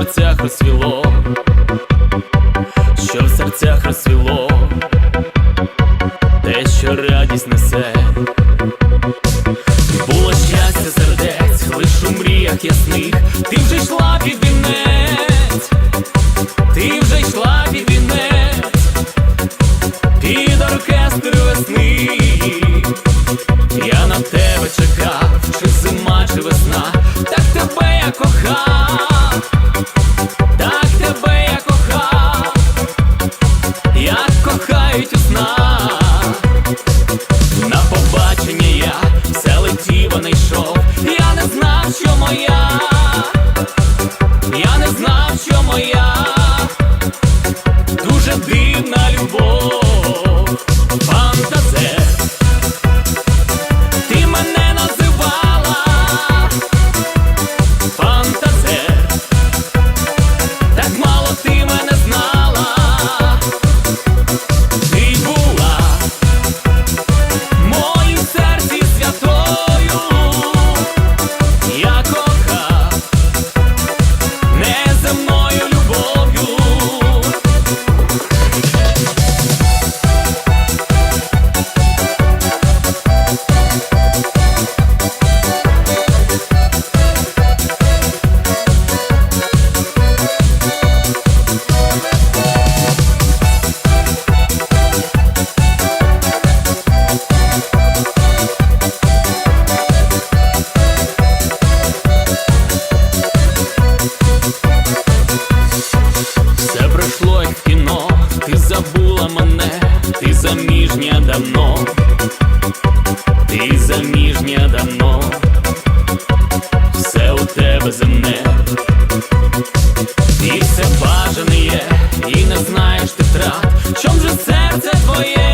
серцях розсвіло, що в серцях розсвіло, те, що радість несе. Було щастя сердець, лиш у мріях ясних, ти вже йшла під вінець. що моя, дуже дивна любов. обманула мене, ти заміжня давно, ти заміжня давно, все у тебе земне, ти все бажане є, і не знаєш ти втрат, чом же серце твоє.